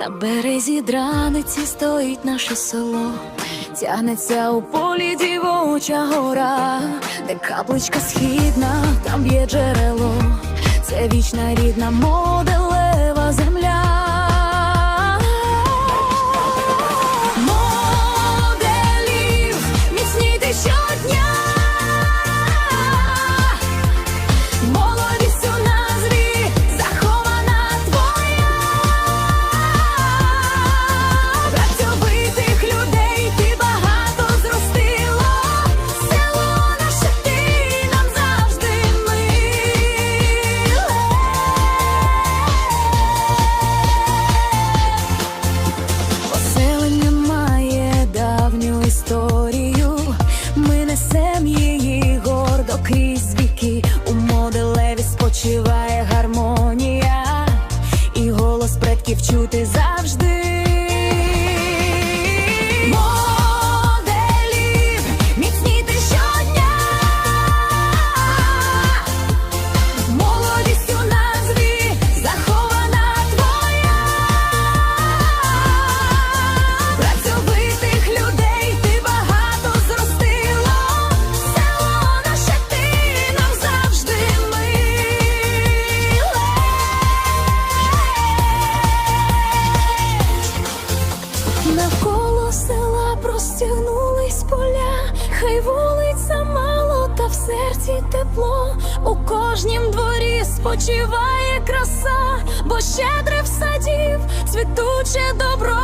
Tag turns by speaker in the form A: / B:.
A: На березі драниці стоїть наше село, тягнеться у полі дівоча гора, де капличка східна, там є джерело, це вічна рідна моделева голос предків чути завжди. Навколо села простягнулись поля, хай вулиця мало, та в серці тепло. У кожнім дворі спочиває краса, бо щедре в садів цвітуче добро.